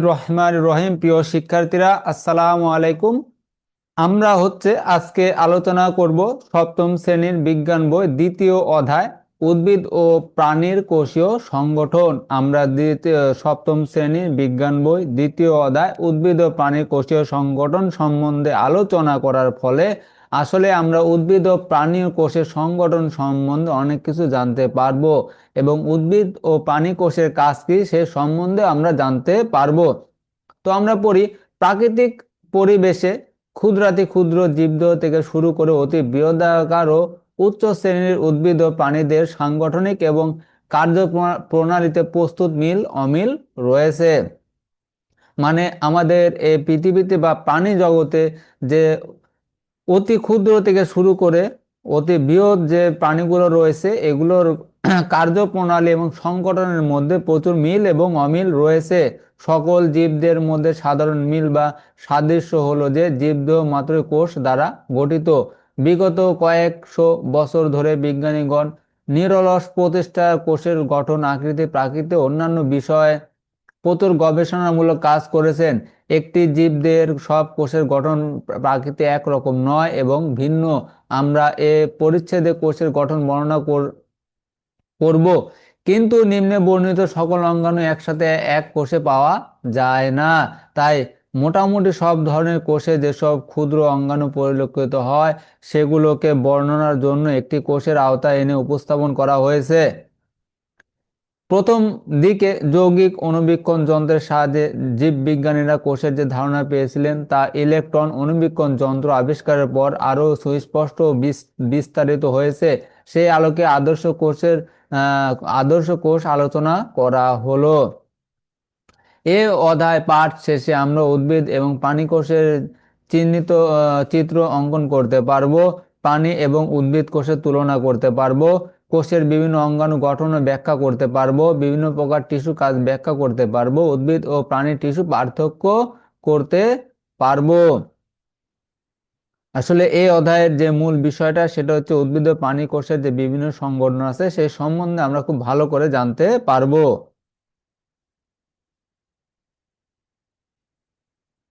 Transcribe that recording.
রহমান রহিম প্রিয় শিক্ষার্থীরা, আসসালামু আলাইকুম। আমরা হচ্ছে আজকে আলোচনা করব সপ্তম শ্রেণির বিজ্ঞান বই দ্বিতীয় অধ্যায়। উদ্ভিদ ও প্রাণীর কোষীয় সংগঠন। আমরা দ্বিতীয়, সপ্তম শ্রেণির বিজ্ঞান বই, দ্বিতীয় অধ্যায়, উদ্ভিদ ও প্রাণীর কোষীয় সংগঠন সম্বন্ধে আলোচনা করার ফলে আসলে আমরা উদ্ভিদ ও প্রাণী কোষের সংগঠন সম্বন্ধে অনেক কিছু জানতে পারব এবং উদ্ভিদ ও প্রাণী কোষের কাজ কি সে সম্বন্ধে আমরা জানতে পারব। তো আমরা পড়ি, প্রাকৃতিক পরিবেশে ক্ষুদ্রাতি ক্ষুদ্র জীবদেহ থেকে শুরু করে অতি বৃহদাকার ও উচ্চ শ্রেণির উদ্ভিদ ও প্রাণীদের সাংগঠনিক এবং কার্য প্রণালীতে প্রস্তুত মিল অমিল রয়েছে। মানে আমাদের এই পৃথিবীতে বা প্রাণী জগতে যে অতি ক্ষুদ্র থেকে শুরু করে অতি বৃহৎ যে প্রাণীগুলো রয়েছে, এগুলোর কার্যপ্রণালী এবং সংগঠনের মধ্যে প্রচুর মিল এবং অমিল রয়েছে। সকল জীবদের মধ্যে সাধারণ মিল বা সাদৃশ্য হলো যে জীবদেহ মাত্র কোষ দ্বারা গঠিত। বিগত কয়েকশো বছর ধরে বিজ্ঞানীগণ নিরলস প্রতিষ্ঠা কোষের গঠন আকৃতি প্রাকৃতি অন্যান্য বিষয়ে প্রচুর গবেষণামূলক কাজ করেছেন। একটি জীবদের সব কোষের গঠন প্রাকৃতি একরকম নয় এবং ভিন্ন। আমরা এ পরিচ্ছেদে কোষের গঠন বর্ণনা করব। কিন্তু নিম্নে বর্ণিত সকল অঙ্গাণু একসাথে এক কোষে পাওয়া যায় না। তাই মোটামুটি সব ধরনের কোষে যেসব ক্ষুদ্র অঙ্গাণু পরিলক্ষিত হয়, সেগুলোকে বর্ণনার জন্য একটি কোষের আওতায় এনে উপস্থাপন করা হয়েছে। প্রথম দিকে যৌগিক অনুবীক্ষণ যন্ত্রের সাহায্যে জীববিজ্ঞানীরা কোষের যে ধারণা পেয়েছিলেন, তা ইলেকট্রন অনুবীক্ষণ যন্ত্র আবিষ্কারের পর আরও সুস্পষ্ট বিস্তারিত হয়েছে। সেই আলোকে আদর্শ কোষের আদর্শ কোষ আলোচনা করা হলো। এ অধ্যায় পাঠ শেষে আমরা উদ্ভিদ এবং প্রাণী কোষের চিহ্নিত চিত্র অঙ্কন করতে পারব। প্রাণী এবং উদ্ভিদ কোষের তুলনা করতে পারব। কোষের বিভিন্ন অঙ্গাণু গঠন ব্যাখ্যা করতে পারব। বিভিন্ন প্রকার টিস্যু কাজ ব্যাখ্যা করতে পারব। উদ্ভিদ ও প্রাণীর টিস্যু পার্থক্য করতে পারব। আসলে এই অধ্যায়ের যে মূল বিষয়টা, সেটা হচ্ছে উদ্ভিদ ও প্রাণী কোষের যে বিভিন্ন সংগঠন আছে সেই সম্বন্ধে আমরা খুব ভালো করে জানতে পারব।